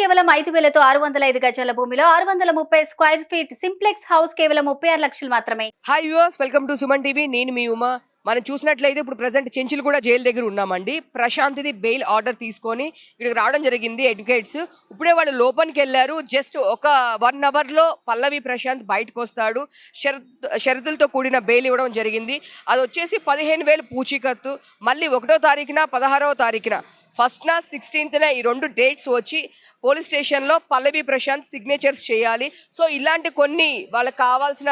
కేవలం ఐదు వేలతో ఆరు వందల ఐదు గజాల భూమిలో ఆరు వందల ముప్పై స్క్వేర్ ఫీట్ సింప్లెక్స్ హౌస్ కేవలం ముప్పై ఆరు లక్షలు మాత్రమే. Hi viewers welcome to Suman TV నేను మీ ఉమా. మనం చూసినట్లయితే ఇప్పుడు ప్రజెంట్ చెంచులు కూడా జైలు దగ్గర ఉన్నామండి. ప్రశాంత్ది బెయిల్ ఆర్డర్ తీసుకొని ఇక్కడికి రావడం జరిగింది అడ్వకేట్స్ ఇప్పుడే వాళ్ళు లోపలికి వెళ్ళారు. జస్ట్ ఒక వన్ అవర్లో పల్లవి ప్రశాంత్ బయటకు వస్తాడు. షరతులతో కూడిన బెయిల్ ఇవ్వడం జరిగింది. అది వచ్చేసి పదిహేను వేలు పూచీకత్తు. మళ్ళీ ఒకటో తారీఖున పదహారవ తారీఖున. ఫస్ట్న సిక్స్టీన్త్న ఈ రెండు డేట్స్ వచ్చి పోలీస్ స్టేషన్లో పల్లవి ప్రశాంత్ సిగ్నేచర్స్ చేయాలి. సో ఇలాంటి కొన్ని వాళ్ళకి కావాల్సిన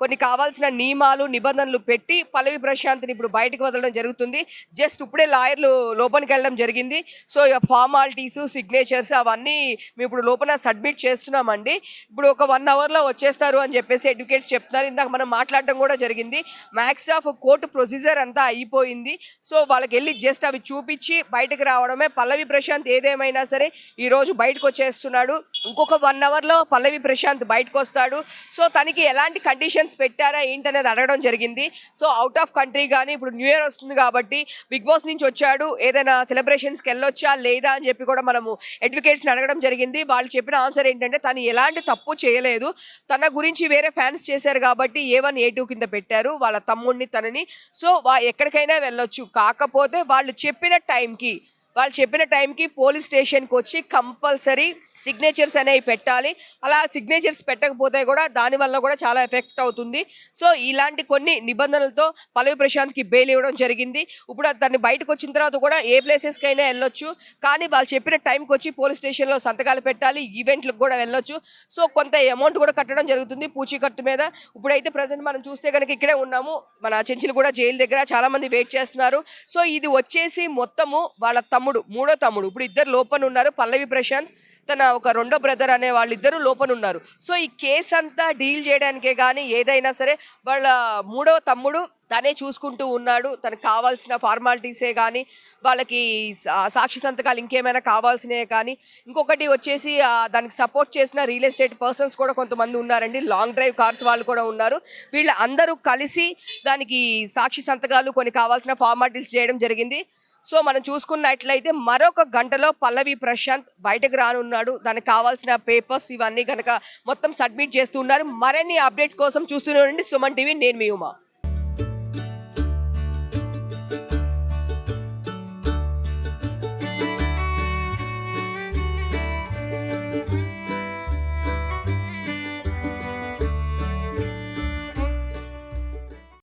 కొన్ని కావాల్సిన నియమాలు నిబంధనలు పెట్టి పల్లవి ప్రశాంత్ని ఇప్పుడు బయటకు వదలడం జరుగుతుంది. జస్ట్ ఇప్పుడే లాయర్లు లోపలికి వెళ్ళడం జరిగింది. సో ఫార్మాలిటీస్ సిగ్నేచర్స్ అవన్నీ మేము ఇప్పుడు లోపల సబ్మిట్ చేస్తున్నామండి. ఇప్పుడు ఒక వన్ అవర్లో వచ్చేస్తారు అని చెప్పేసి అడ్వకేట్స్ చెప్తున్నారు. ఇందాక మనం మాట్లాడడం కూడా జరిగింది. మ్యాక్స్ ఆఫ్ కోర్టు ప్రొసీజర్ అంతా అయిపోయింది. సో వాళ్ళకి వెళ్ళి జస్ట్ అవి చూపించి బయటకు రావడం రావడమే పల్లవి ప్రశాంత్ ఏదేమైనా సరే ఈరోజు బయటకు వచ్చేస్తున్నాడు. ఇంకొక వన్ అవర్లో పల్లవి ప్రశాంత్ బయటకు వస్తాడు సో తనకి ఎలాంటి కండిషన్స్ పెట్టారా ఏంటనేది అడగడం జరిగింది. సో అవుట్ ఆఫ్ కంట్రీ కానీ ఇప్పుడు న్యూ ఇయర్ వస్తుంది కాబట్టి బిగ్ బాస్ నుంచి వచ్చాడు. ఏదైనా సెలబ్రేషన్స్కి వెళ్ళొచ్చా లేదా అని చెప్పి కూడా మనము అడ్వకేట్స్ని అడగడం జరిగింది. వాళ్ళు చెప్పిన ఆన్సర్ ఏంటంటే తను ఎలాంటి తప్పు చేయలేదు. తన గురించి వేరే ఫ్యాన్స్ చేశారు కాబట్టి ఏ వన్ ఏ టూ కింద పెట్టారు. వాళ్ళ తమ్ముడిని తనని. సో వా ఎక్కడికైనా వెళ్ళొచ్చు. కాకపోతే వాళ్ళు చెప్పిన టైంకి వాళ్ళు చెప్పిన టైంకి పోలీస్ స్టేషన్కి వచ్చి కంపల్సరీ సిగ్నేచర్స్ అనేవి పెట్టాలి. అలా సిగ్నేచర్స్ పెట్టకపోతే కూడా దానివల్ల కూడా చాలా ఎఫెక్ట్ అవుతుంది. సో ఇలాంటి కొన్ని నిబంధనలతో పల్లవి ప్రశాంత్కి బెయిల్ ఇవ్వడం జరిగింది. ఇప్పుడు దాన్ని బయటకు వచ్చిన తర్వాత కూడా ఏ ప్లేసెస్కి అయినా వెళ్ళొచ్చు. కానీ వాళ్ళు చెప్పిన టైంకి వచ్చి పోలీస్ స్టేషన్లో సంతకాలు పెట్టాలి. ఈవెంట్లకు కూడా వెళ్ళొచ్చు. సో కొంత అమౌంట్ కూడా కట్టడం జరుగుతుంది పూచీకత్తు మీద. ఇప్పుడైతే ప్రజెంట్ మనం చూస్తే కనుక ఇక్కడే ఉన్నాము. మన చెంచులు కూడా జైలు దగ్గర చాలామంది వెయిట్ చేస్తున్నారు. సో ఇది వచ్చేసి మొత్తము వాళ్ళ తమ్ముడు మూడో తమ్ముడు. ఇప్పుడు ఇద్దరు లోపల ఉన్నారు పల్లవి ప్రశాంత్ తన ఒక రెండో బ్రదర్ అనే వాళ్ళిద్దరూ లోపల ఉన్నారు సో ఈ కేసు అంతా డీల్ చేయడానికే కానీ ఏదైనా సరే వాళ్ళ మూడో తమ్ముడు తనే చూసుకుంటూ ఉన్నాడు. తనకు కావాల్సిన ఫార్మాలిటీసే కానీ వాళ్ళకి సాక్షి సంతకాలు ఇంకేమైనా కావాల్సినవి కానీ ఇంకొకటి వచ్చేసి దానికి సపోర్ట్ చేసిన రియల్ ఎస్టేట్ పర్సన్స్ కూడా కొంతమంది ఉన్నారండి. లాంగ్ డ్రైవ్ కార్స్ వాళ్ళు కూడా ఉన్నారు. వీళ్ళందరూ కలిసి దానికి సాక్షి సంతకాలు కొన్ని కావాల్సిన ఫార్మాలిటీస్ చేయడం జరిగింది. సో మనం చూసుకున్నట్లయితే మరొక గంటలో పల్లవి ప్రశాంత్ బయటకు రానున్నాడు. దానికి కావాల్సిన పేపర్స్ ఇవన్నీ కనుక మొత్తం సబ్మిట్ చేస్తున్నారు. మరిన్ని అప్డేట్స్ కోసం చూస్తూనే ఉండండి. సుమన్ టీవీ నేను మీ ఉమా.